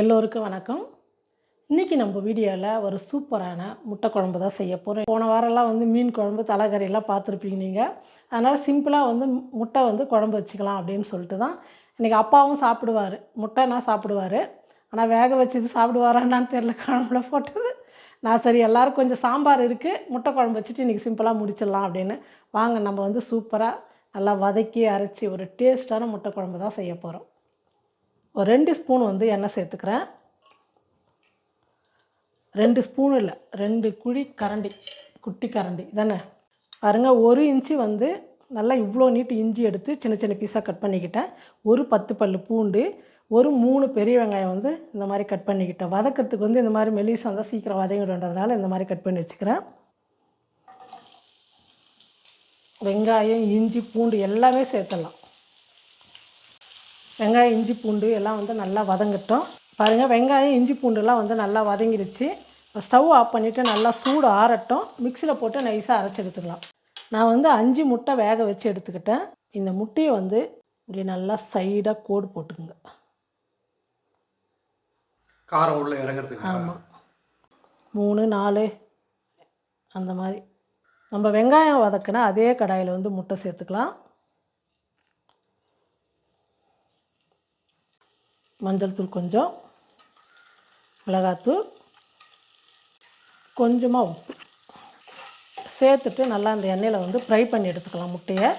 எல்லோருக்கும் வணக்கம். இன்றைக்கி நம்ம வீடியோவில் ஒரு சூப்பரான முட்டை குழம்பு தான் செய்ய போகிறோம் போன வாரம்லாம் வந்து மீன் குழம்பு தலைகறியெல்லாம் பார்த்துருப்பீங்க நீங்கள் அதனால் சிம்பிளாக வந்து முட்டை வந்து குழம்பு வச்சுக்கலாம் அப்படின்னு சொல்லிட்டு தான் இன்றைக்கி அப்பாவும் சாப்பிடுவார். முட்டைனா சாப்பிடுவார். ஆனால் வேக வச்சது சாப்பிடுவாரான்னு தெரில குழம்புல போட்டது. நான் சரி எல்லோரும் கொஞ்சம் சாம்பார் இருக்குது முட்டை குழம்பு வச்சுட்டு இன்றைக்கி சிம்பிளாக முடிச்சிடலாம் அப்படின்னு. வாங்க நம்ம வந்து சூப்பராக நல்லா வதக்கி அரைச்சி ஒரு டேஸ்ட்டான முட்டை குழம்பு தான் செய்ய போகிறோம் ஒரு ரெண்டு ஸ்பூன் வந்து எண்ணெய் சேர்த்துக்கிறேன். ரெண்டு ஸ்பூன் இல்லை ரெண்டு குழி கரண்டி குட்டி கரண்டி தானே பாருங்கள் ஒரு இன்ச்சு வந்து நல்லா இவ்வளோ நீட்டு இஞ்சி எடுத்து சின்ன சின்ன பீஸாக கட் பண்ணிக்கிட்டேன். ஒரு பத்து பல் பூண்டு ஒரு மூணு பெரிய வெங்காயம் வந்து இந்த மாதிரி கட் பண்ணிக்கிட்டேன். வதக்கிறதுக்கு வந்து இந்த மாதிரி மெலிசாக இருந்தால் சீக்கிரம் வதங்கிடுன்றதுனால இந்த மாதிரி கட் பண்ணி வச்சுக்கிறேன். வெங்காயம் இஞ்சி பூண்டு எல்லாமே சேர்த்துடலாம். வெங்காயம் இஞ்சி பூண்டு எல்லாம் வந்து நல்லா வதங்கட்டும். பாருங்கள் வெங்காயம் இஞ்சி பூண்டுலாம் வந்து நல்லா வதங்கிடுச்சு. ஸ்டவ் ஆஃப் பண்ணிவிட்டு நல்லா சூடு ஆறட்டும். மிக்சியில் போட்டு நைஸாக அரைச்சி எடுத்துக்கலாம். நான் வந்து அஞ்சு முட்டை வேக வச்சு எடுத்துக்கிட்டேன். இந்த முட்டையை வந்து இப்படி நல்லா சைடாக கோடு போட்டுக்குங்க. காரம் உள்ள இறங்குறதுக்கு ஆமாம் மூணு நாலு அந்த மாதிரி. நம்ம வெங்காயம் வதக்குனா அதே கடாயில் வந்து முட்டை சேர்த்துக்கலாம். மஞ்சள் தூள் கொஞ்சம் மிளகாத்தூள் கொஞ்சமாக உப்பு. சேர்த்துட்டு நல்லா அந்த எண்ணெயில் வந்து ஃப்ரை பண்ணி எடுத்துக்கலாம் முட்டையை.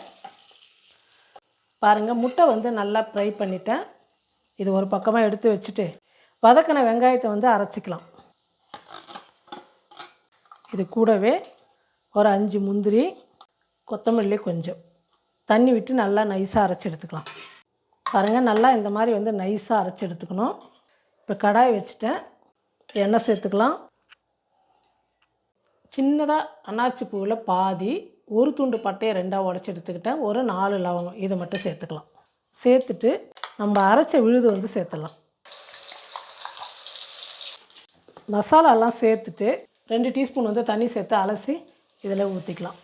பாருங்கள் முட்டை வந்து நல்லா ஃப்ரை பண்ணிட்டேன். இது ஒரு பக்கமாக எடுத்து வச்சுட்டு வதக்கின வெங்காயத்தை வந்து அரைச்சிக்கலாம். இது கூடவே ஒரு அஞ்சு முந்திரி கொத்தமல்லி கொஞ்சம். தண்ணி விட்டு நல்லா நைஸாக அரைச்சி எடுத்துக்கலாம். பாருங்கள் நல்லா இந்த மாதிரி வந்து நைஸாக அரைச்சி எடுத்துக்கணும். இப்போ கடாய் வச்சுட்டேன். எண்ணெய் சேர்த்துக்கலாம். சின்னதாக அன்னாச்சி பூவில் பாதி ஒரு துண்டு பட்டையை ரெண்டாக உடச்சி எடுத்துக்கிட்டேன். ஒரு நாலு லவங்கம் இதை மட்டும் சேர்த்துக்கலாம். சேர்த்துட்டு நம்ம அரைச்ச விழுது வந்து சேர்த்துடலாம். மசாலாலாம் சேர்த்துட்டு ரெண்டு டீஸ்பூன் வந்து தண்ணி சேர்த்து அலசி இதில் ஊற்றிக்கலாம்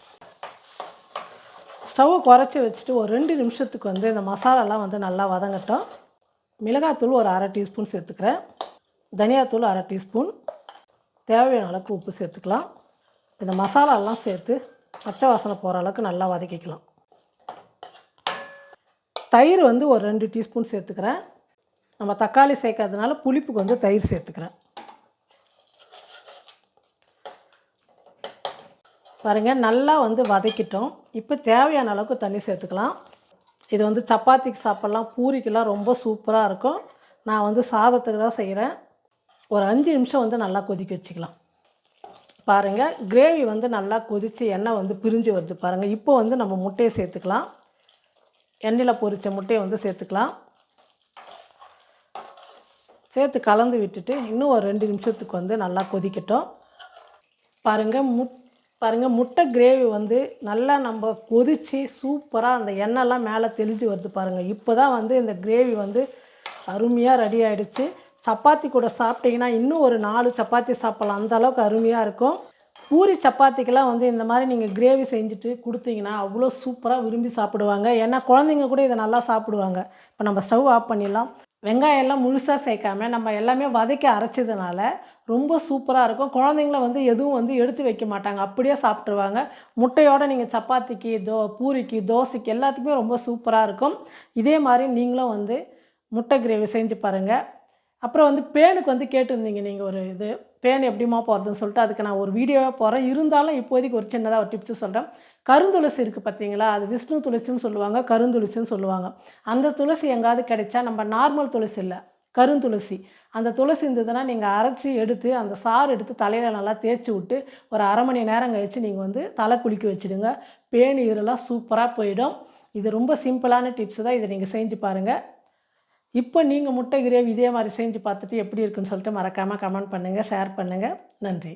ஸ்டவ்வை குறைச்சி வச்சுட்டு ஒரு ரெண்டு நிமிஷத்துக்கு வந்து இந்த மசாலாலாம் வந்து நல்லா வதங்கட்டும். மிளகாத்தூள் ஒரு அரை டீஸ்பூன் சேர்த்துக்கிறேன். தனியாத்தூள் அரை டீஸ்பூன். தேவையான அளவுக்கு உப்பு சேர்த்துக்கலாம். இந்த மசாலாலாம் சேர்த்து பச்சை வாசனை போகிற அளவுக்கு நல்லா வதக்கிக்கலாம். தயிர் வந்து ஒரு ரெண்டு டீஸ்பூன் சேர்த்துக்கிறேன். நம்ம தக்காளி சேர்க்கறதுனால புளிப்புக்கு வந்து தயிர் சேர்த்துக்கிறேன். பாருங்கள் நல்லா வந்து வதக்கிட்டோம். இப்போ தேவையான அளவுக்கு தண்ணி சேர்த்துக்கலாம். இது வந்து சப்பாத்திக்கு சாப்பிட்லாம் பூரிக்கெலாம் ரொம்ப சூப்பராக இருக்கும். நான் வந்து சாதத்துக்கு தான் செய்கிறேன் ஒரு அஞ்சு நிமிஷம் வந்து நல்லா கொதிக்க வச்சுக்கலாம். பாருங்கள் கிரேவி வந்து நல்லா கொதித்து எண்ணெய் வந்து பிரிஞ்சு வருது பாருங்கள் இப்போ வந்து நம்ம முட்டையை சேர்த்துக்கலாம். எண்ணெயில் பொரித்த முட்டையை வந்து சேர்த்துக்கலாம். சேர்த்து கலந்து விட்டுட்டு இன்னும் ஒரு ரெண்டு நிமிஷத்துக்கு வந்து நல்லா கொதிக்கட்டும். பாருங்கள் முட் பாருங்கள் முட்டை கிரேவி வந்து நல்லா நம்ம கொதித்து சூப்பராக அந்த எண்ணெய்லாம் மேலே தெளிஞ்சு வருது பாருங்கள் இப்போ தான் வந்து இந்த கிரேவி வந்து அருமையாக ரெடி ஆகிடுச்சு சப்பாத்தி கூட சாப்பிட்டீங்கன்னா இன்னும் ஒரு நாலு சப்பாத்தி சாப்பிட்லாம். அந்த அளவுக்கு அருமையாக இருக்கும். பூரி சப்பாத்திக்கெல்லாம் வந்து இந்த மாதிரி நீங்கள் கிரேவி செஞ்சுட்டு கொடுத்தீங்கன்னா அவ்வளோ சூப்பராக விரும்பி சாப்பிடுவாங்க. ஏன்னா குழந்தைங்க கூட இதை நல்லா சாப்பிடுவாங்க. இப்போ நம்ம ஸ்டவ் ஆஃப் பண்ணிடலாம். வெங்காயம் எல்லாம் முழுசாக சேர்க்காம நம்ம எல்லாமே வதக்கி அரைச்சதுனால ரொம்ப சூப்பராக இருக்கும். குழந்தைங்கள வந்து எதுவும் வந்து எடுத்து வைக்க மாட்டாங்க. அப்படியே சாப்பிட்ருவாங்க முட்டையோடு நீங்கள் சப்பாத்திக்கு தோ பூரிக்கு தோசைக்கு எல்லாத்துக்குமே ரொம்ப சூப்பராக இருக்கும். இதே மாதிரி நீங்களும் வந்து முட்டை கிரேவி செஞ்சு பாருங்கள் அப்புறம் வந்து பேனுக்கு வந்து கேட்டிருந்தீங்க நீங்கள் ஒரு இது. பேன் எப்படிமா போகிறதுன்னு சொல்லிட்டு அதுக்கு நான் ஒரு வீடியோவாக போகிறேன் இருந்தாலும் இப்போதைக்கு ஒரு சின்னதாக ஒரு டிப்ஸு சொல்கிறேன் கருந்துளசி இருக்குது பார்த்தீங்களா? அது விஷ்ணு துளசின்னு சொல்லுவாங்க. கருந்துளசின்னு சொல்லுவாங்க. அந்த துளசி எங்காவது கிடைச்சா நம்ம நார்மல் துளசி இல்லை. கருந்துளசி. அந்த துளசி இருந்ததுன்னா நீங்கள் அரைச்சி எடுத்து அந்த சாறு எடுத்து தலையில் நல்லா தேய்ச்சி விட்டு ஒரு அரை மணி நேரம் கழித்து நீங்கள் வந்து தலை குளிக்க வச்சுடுங்க. பேன் ஈரெல்லாம் சூப்பராக போயிடும். இது ரொம்ப சிம்பிளான டிப்ஸ் தான். இதை நீங்கள் செஞ்சு பாருங்கள் இப்போ நீங்கள் முட்டை கிரேவி இதே மாதிரி செஞ்சு பார்த்துட்டு எப்படி இருக்குன்னு சொல்லிட்டு மறக்காமல் கமெண்ட் பண்ணுங்கள் ஷேர் பண்ணுங்கள் நன்றி.